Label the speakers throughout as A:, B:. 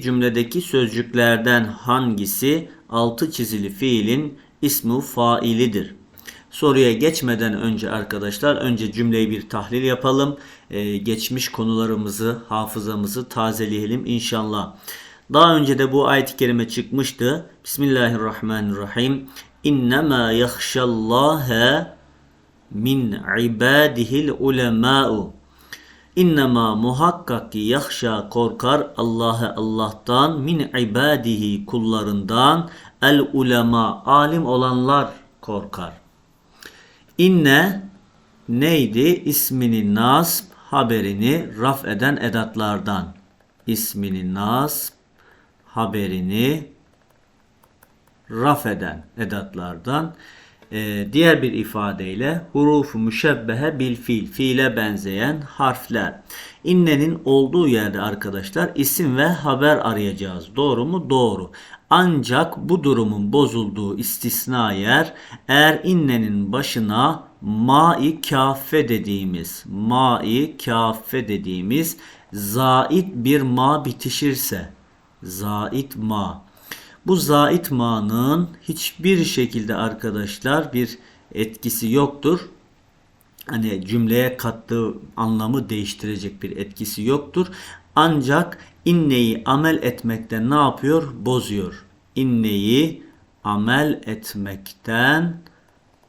A: Cümledeki sözcüklerden hangisi altı çizili fiilin ismu failidir? Soruya geçmeden önce arkadaşlar önce cümleyi bir tahlil yapalım. Ee, geçmiş konularımızı, hafızamızı tazeleyelim inşallah. Daha önce de bu ayet-i kerime çıkmıştı. Bismillahirrahmanirrahim. İnnemâ yahşallâhe min ibadihil ulemâ'u. İnnemâ muhakkak ki yahşa korkar Allah'ı Allah'tan min ibadihi kullarından el ulema alim olanlar korkar. İnne neydi? İsmini nasb haberini raf eden edatlardan. İsmini nasb haberini raf eden edatlardan. Ee, diğer bir ifadeyle hurufu müşebbehe bil fiil, fiile benzeyen harfler. İnnenin olduğu yerde arkadaşlar isim ve haber arayacağız. Doğru mu? Doğru. Ancak bu durumun bozulduğu istisna yer eğer innenin başına mai kafe dediğimiz mai kafe dediğimiz zait bir ma bitişirse zait ma bu zait ma'nın hiçbir şekilde arkadaşlar bir etkisi yoktur. Hani cümleye kattığı anlamı değiştirecek bir etkisi yoktur. Ancak inneyi amel etmekten ne yapıyor? Bozuyor. İnneyi amel etmekten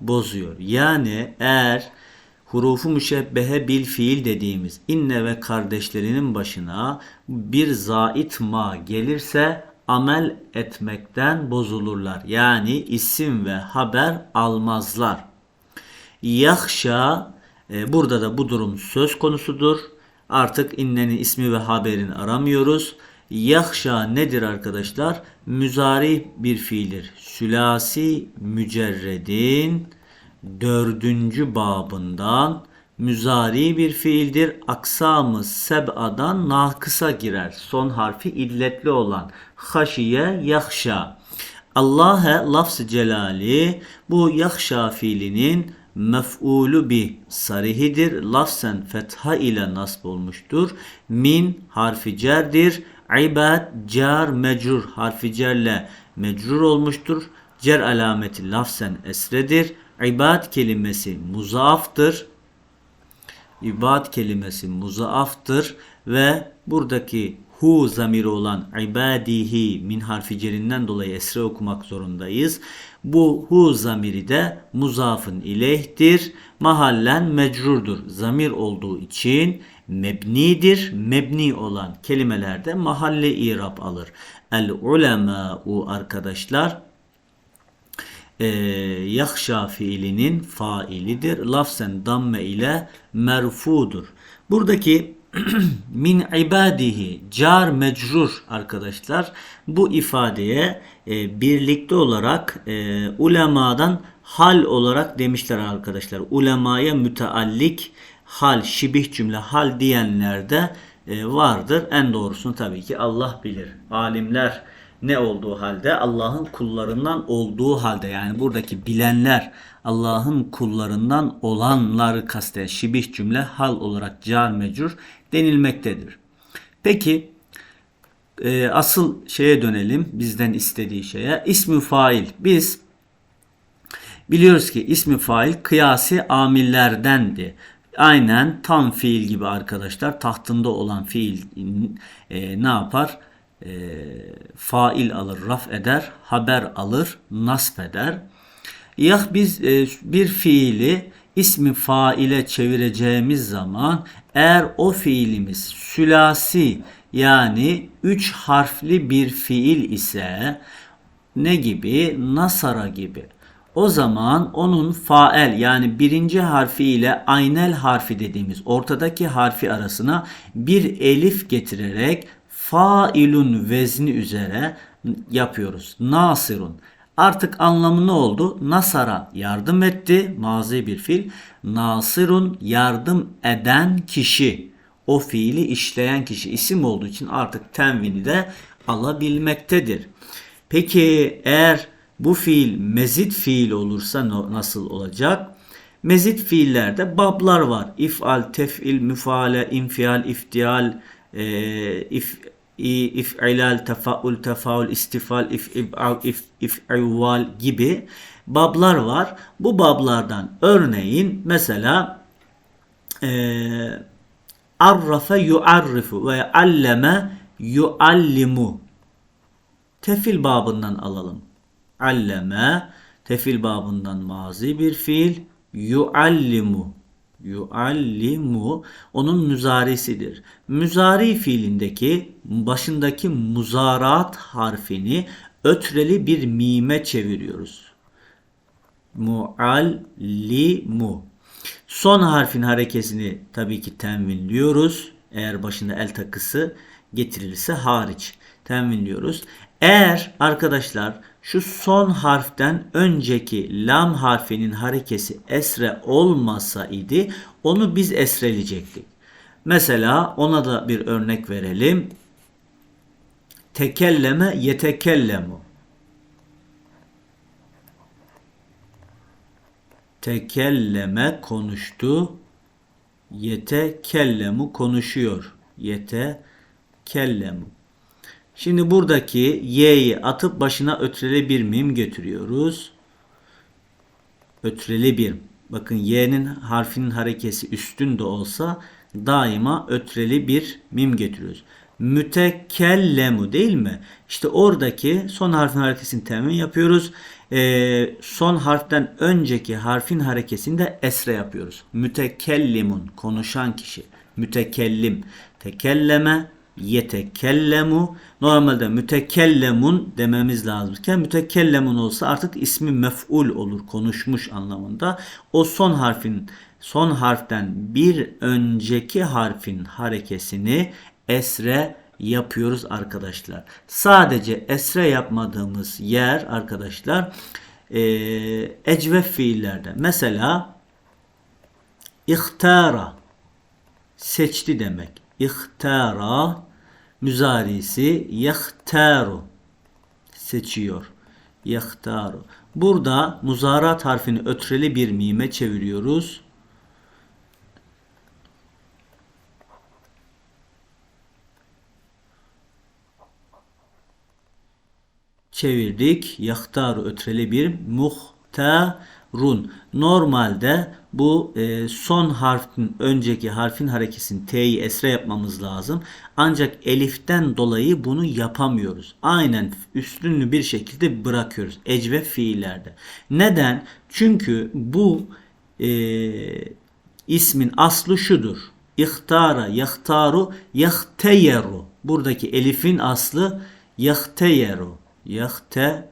A: bozuyor. Yani eğer hurufu müşebbehe bil fiil dediğimiz inne ve kardeşlerinin başına bir zait ma gelirse amel etmekten bozulurlar. Yani isim ve haber almazlar. Yahşa e, burada da bu durum söz konusudur. Artık innenin ismi ve haberini aramıyoruz. Yahşa nedir arkadaşlar? Müzari bir fiildir. Sülasi mücerredin dördüncü babından müzari bir fiildir. Aksamı seb'adan nakısa girer. Son harfi illetli olan haşiye yahşa. Allah'e lafz celali bu yahşa fiilinin mef'ulu bi sarihidir. Lafzen fetha ile nasb olmuştur. Min harfi cerdir. İbad car mecrur harfi cerle mecrur olmuştur. Cer alameti lafzen esredir. İbad kelimesi muzaaftır ibad kelimesi muzaaftır ve buradaki hu zamiri olan ibadihi min harfi cerinden dolayı esre okumak zorundayız. Bu hu zamiri de muzafın ileyhtir. Mahallen mecrurdur. Zamir olduğu için mebnidir. Mebni olan kelimelerde mahalle irap alır. El ulema'u arkadaşlar e, yakşa fiilinin failidir. Lafzen damme ile merfudur. Buradaki min ibadihi car mecrur arkadaşlar bu ifadeye e, birlikte olarak e, ulemadan hal olarak demişler arkadaşlar. Ulemaya müteallik hal, şibih cümle hal diyenler de e, vardır. En doğrusunu tabii ki Allah bilir. Alimler ne olduğu halde Allah'ın kullarından olduğu halde yani buradaki bilenler Allah'ın kullarından olanları kasten şibih cümle hal olarak car mecur denilmektedir. Peki e, asıl şeye dönelim bizden istediği şeye ismi fail biz biliyoruz ki ismi fail kıyasi amillerdendi. Aynen tam fiil gibi arkadaşlar tahtında olan fiil e, ne yapar? E, fail alır, raf eder, haber alır, nasp eder. Ya biz e, bir fiili ismi faile çevireceğimiz zaman eğer o fiilimiz sülasi yani üç harfli bir fiil ise ne gibi? Nasara gibi. O zaman onun fael yani birinci harfi ile aynel harfi dediğimiz ortadaki harfi arasına bir elif getirerek failun vezni üzere yapıyoruz. Nasirun. Artık anlamı ne oldu? Nasara yardım etti. Mazi bir fiil. Nasirun yardım eden kişi. O fiili işleyen kişi isim olduğu için artık tenvini de alabilmektedir. Peki eğer bu fiil mezit fiil olursa nasıl olacak? Mezit fiillerde bablar var. İfal, tef'il, müfale, infial, iftial, e, if, if'ilal, tefaul, tefaul, istifal, if'ib'av, if, if'ival gibi bablar var. Bu bablardan örneğin mesela eee arrafe yuarrifu ve alleme yuallimu tefil babından alalım. Alleme tefil babından mazi bir fiil yuallimu yuallimu onun müzarisidir. Müzari fiilindeki başındaki muzarat harfini ötreli bir mime çeviriyoruz. Muallimu. Son harfin harekesini tabii ki tenvinliyoruz. Eğer başında el takısı getirilirse hariç tenvinliyoruz. Eğer arkadaşlar şu son harften önceki lam harfinin harekesi esre olmasa idi onu biz esreleyecektik. Mesela ona da bir örnek verelim. Tekelleme yetekellemu. Tekelleme konuştu. Yetekellemu konuşuyor. Yetekellemu. Şimdi buradaki y'yi atıp başına ötreli bir mim götürüyoruz. Ötreli bir. Bakın y'nin harfinin harekesi üstün de olsa daima ötreli bir mim getiriyoruz. Mütekellemu değil mi? İşte oradaki son harfin harekesini temin yapıyoruz. Ee, son harften önceki harfin harekesini de esre yapıyoruz. Mütekellimun konuşan kişi. Mütekellim. Tekelleme yetekellemu. Normalde mütekellemun dememiz lazımken mütekellemun olsa artık ismi mef'ul olur konuşmuş anlamında. O son harfin son harften bir önceki harfin harekesini esre yapıyoruz arkadaşlar. Sadece esre yapmadığımız yer arkadaşlar e, ecvef fiillerde. Mesela ihtara seçti demek. İhtara müzarisi yahtaru seçiyor. Yahtaru. Burada muzarat harfini ötreli bir mime çeviriyoruz. çevirdik. Yahtaru ötreli bir muhtarun. Normalde bu e, son harfin önceki harfin harekesini T'yi esre yapmamız lazım. Ancak eliften dolayı bunu yapamıyoruz. Aynen üstünlü bir şekilde bırakıyoruz. Ecve fiillerde. Neden? Çünkü bu e, ismin aslı şudur. İhtara, yahtaru, yahteyeru. Buradaki elifin aslı yahteyeru. Yahte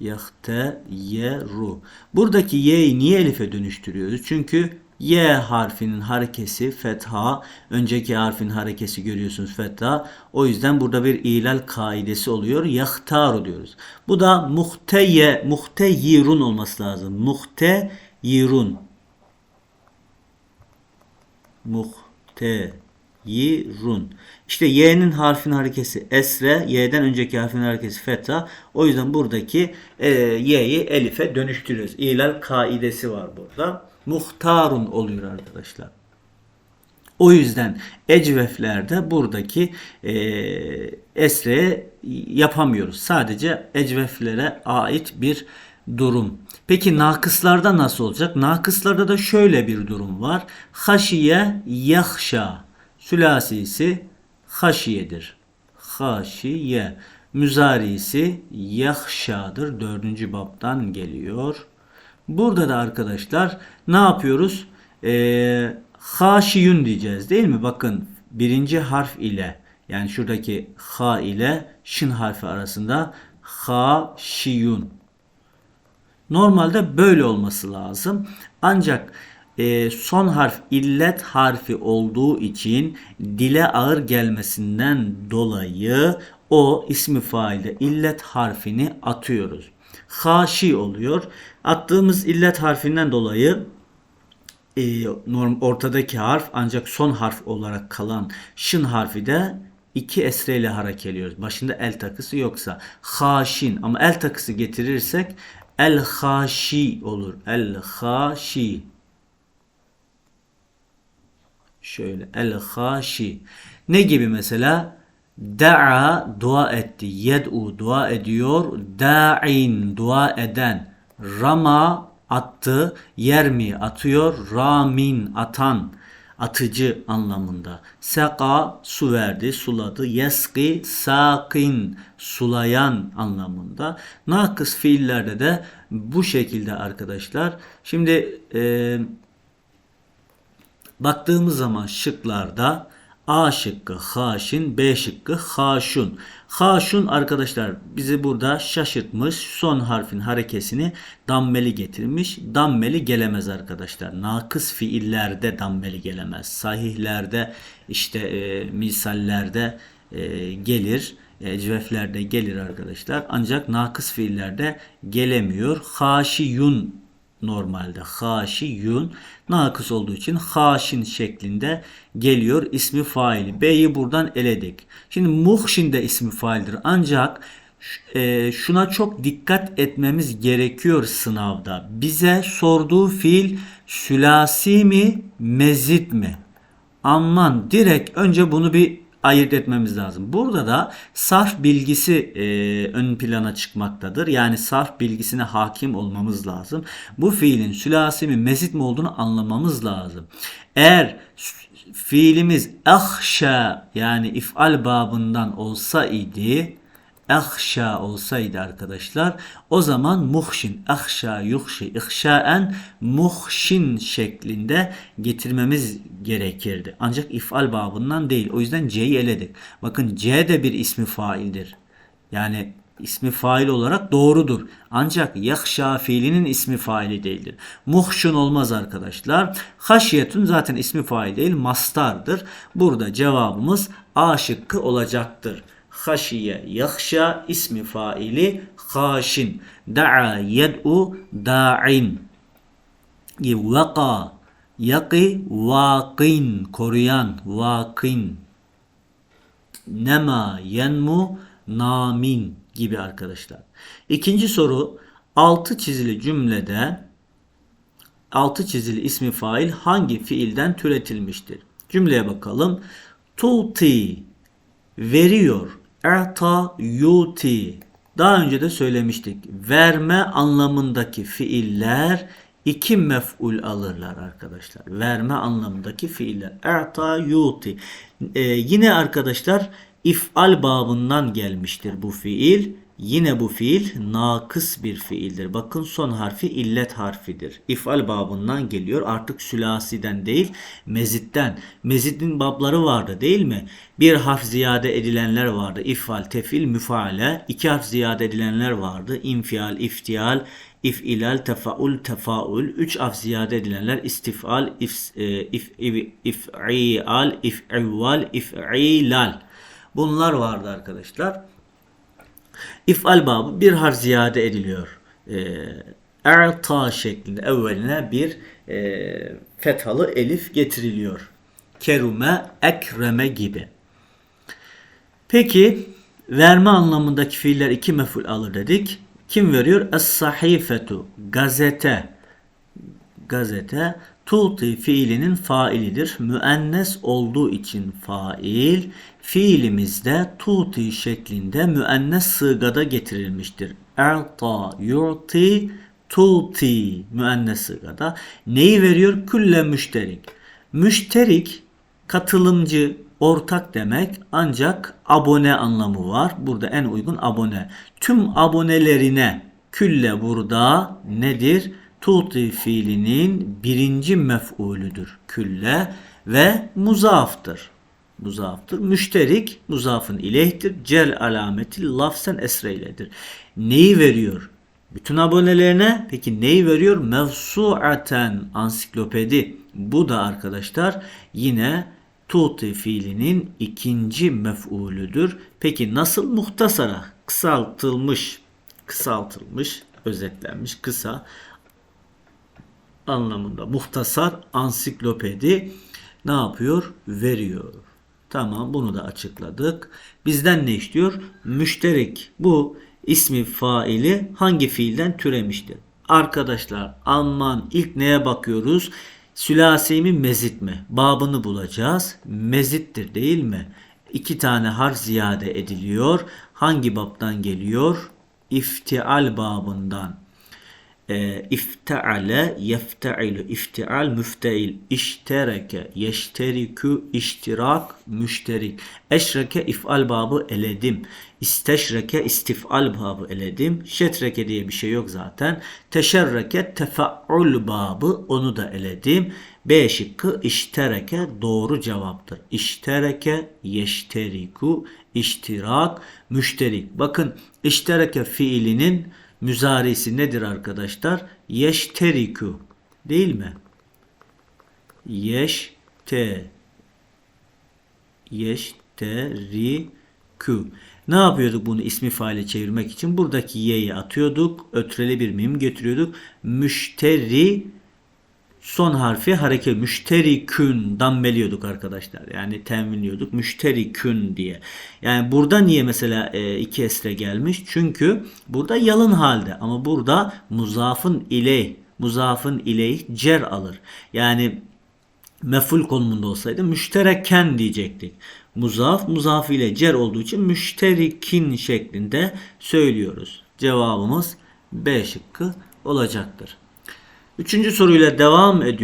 A: yeru. Yahte yeru. Buradaki y'yi niye elife dönüştürüyoruz? Çünkü y harfinin harekesi fetha. Önceki harfin harekesi görüyorsunuz fetha. O yüzden burada bir ilal kaidesi oluyor. Yahtaru diyoruz. Bu da muhteye, muhteyirun olması lazım. Muhteyirun. Muhte yirun. İşte y'nin harfin harekesi esre, y'den önceki harfin harekesi fetha. O yüzden buradaki e, y'yi elife dönüştürüyoruz. İlal kaidesi var burada. Muhtarun oluyor arkadaşlar. O yüzden ecveflerde buradaki e, esre yapamıyoruz. Sadece ecveflere ait bir durum. Peki nakıslarda nasıl olacak? Nakıslarda da şöyle bir durum var. Haşiye yahşa sülasisi haşiyedir. Haşiye. Müzarisi yahşadır. Dördüncü babdan geliyor. Burada da arkadaşlar ne yapıyoruz? Ee, haşiyun diyeceğiz değil mi? Bakın birinci harf ile yani şuradaki ha ile şin harfi arasında haşiyun. Normalde böyle olması lazım. Ancak e, son harf illet harfi olduğu için dile ağır gelmesinden dolayı o ismi failde illet harfini atıyoruz. Haşi oluyor. Attığımız illet harfinden dolayı e, norm ortadaki harf ancak son harf olarak kalan şın harfi de iki esreyle hareket ediyoruz. Başında el takısı yoksa haşin ama el takısı getirirsek el haşi olur. El haşi. Şöyle el haşi. Ne gibi mesela? Da'a dua etti. Yed'u dua ediyor. Da'in dua eden. Rama attı. Yermi atıyor. Ramin atan atıcı anlamında. Seka su verdi, suladı. Yeski sakin sulayan anlamında. Nakıs fiillerde de bu şekilde arkadaşlar. Şimdi e, baktığımız zaman şıklarda A şıkkı haşin, B şıkkı haşun. Haşun arkadaşlar bizi burada şaşırtmış. Son harfin harekesini dammeli getirmiş. Dammeli gelemez arkadaşlar. Nakıs fiillerde dammeli gelemez. Sahihlerde işte e, misallerde e, gelir. Ecveflerde gelir arkadaşlar. Ancak nakıs fiillerde gelemiyor. Haşiyun normalde haşiyun nakıs olduğu için haşin şeklinde geliyor ismi faili. B'yi buradan eledik. Şimdi muhşin de ismi faildir. Ancak e, şuna çok dikkat etmemiz gerekiyor sınavda. Bize sorduğu fiil sülasi mi mezit mi? Aman direkt önce bunu bir ayırt etmemiz lazım. Burada da sarf bilgisi e, ön plana çıkmaktadır. Yani sarf bilgisine hakim olmamız lazım. Bu fiilin sülasi mi mezit mi olduğunu anlamamız lazım. Eğer fiilimiz ahşa yani ifal babından olsa idi ahşa olsaydı arkadaşlar o zaman muhşin ahşa yuhşi ihşaen muhşin şeklinde getirmemiz gerekirdi. Ancak ifal babından değil. O yüzden C'yi eledik. Bakın C de bir ismi faildir. Yani ismi fail olarak doğrudur. Ancak yahşa fiilinin ismi faili değildir. Muhşun olmaz arkadaşlar. Haşiyetun zaten ismi fail değil mastardır. Burada cevabımız A şıkkı olacaktır haşiye yahşa ismi faili haşin da'a yed'u da'in vaka yaki vakin koruyan vakin nema yenmu namin gibi arkadaşlar. İkinci soru altı çizili cümlede altı çizili ismi fail hangi fiilden türetilmiştir? Cümleye bakalım. Tuti veriyor Ata yuti. Daha önce de söylemiştik. Verme anlamındaki fiiller iki mef'ul alırlar arkadaşlar. Verme anlamındaki fiiller. Ata yuti. Ee, yine arkadaşlar if'al babından gelmiştir bu fiil. Yine bu fiil nakıs bir fiildir. Bakın son harfi illet harfidir. İfal babından geliyor. Artık sülasiden değil mezitten. Mezidin babları vardı değil mi? Bir harf ziyade edilenler vardı. İfal, tefil, müfaale. İki harf ziyade edilenler vardı. İnfial, iftial, ifilal, tefaul, tefaul. Üç harf ziyade edilenler istifal, if, e, if, if, if'ial, if'ivval, if'ilal. Bunlar vardı arkadaşlar. İf'al babı bir harf ziyade ediliyor. E'ta şeklinde evveline bir e, fethalı elif getiriliyor. Kerume, ekreme gibi. Peki verme anlamındaki fiiller iki meful alır dedik. Kim veriyor? Es-sahifetu gazete gazete tuti fiilinin failidir. Müennes olduğu için fail. Fiilimizde tuti şeklinde müennes sığgada getirilmiştir. Erta yu'ti tuti müennes sığgada. Neyi veriyor? Külle müşterik. Müşterik katılımcı, ortak demek ancak abone anlamı var. Burada en uygun abone. Tüm abonelerine külle burada nedir? tuti fiilinin birinci mef'ulüdür külle ve muzaftır. Muzaftır. Müşterik muzafın ileyhtir. Cel alameti lafzen esreyledir. Neyi veriyor? Bütün abonelerine peki neyi veriyor? Mevsuaten ansiklopedi. Bu da arkadaşlar yine tuti fiilinin ikinci mef'ulüdür. Peki nasıl muhtasara kısaltılmış, kısaltılmış, özetlenmiş, kısa anlamında muhtasar ansiklopedi ne yapıyor? Veriyor. Tamam bunu da açıkladık. Bizden ne istiyor? Müşterik. Bu ismi faili hangi fiilden türemiştir? Arkadaşlar aman ilk neye bakıyoruz? Sülasi mi mezit mi? Babını bulacağız. Mezittir değil mi? İki tane harf ziyade ediliyor. Hangi babdan geliyor? İftial babından. E, ifteale yefteilu. İftial müfteil. İştereke yeşteriku. İştirak müşterik. Eşreke ifal babı eledim. İsteşreke istifal babı eledim. Şetreke diye bir şey yok zaten. Teşerreke tefeul babı onu da eledim. B şıkkı iştereke doğru cevaptır iştereke yeşteriku. İştirak müşterik. Bakın iştereke fiilinin müzarisi nedir arkadaşlar? Yeşteriku değil mi? Yeşte yeşteriku. Ne yapıyorduk bunu ismi faile çevirmek için? Buradaki y'yi atıyorduk. Ötreli bir mim getiriyorduk. Müşteri son harfi hareket müşterikün dammeliyorduk arkadaşlar. Yani teminliyorduk. Müşterikün diye. Yani burada niye mesela e, iki esre gelmiş? Çünkü burada yalın halde ama burada muzafın ileyh muzafın ileyh cer alır. Yani meful konumunda olsaydı müştereken diyecektik. Muzaf muzaf ile cer olduğu için müşterikin şeklinde söylüyoruz. Cevabımız B şıkkı olacaktır. Üçüncü soruyla devam ediyoruz.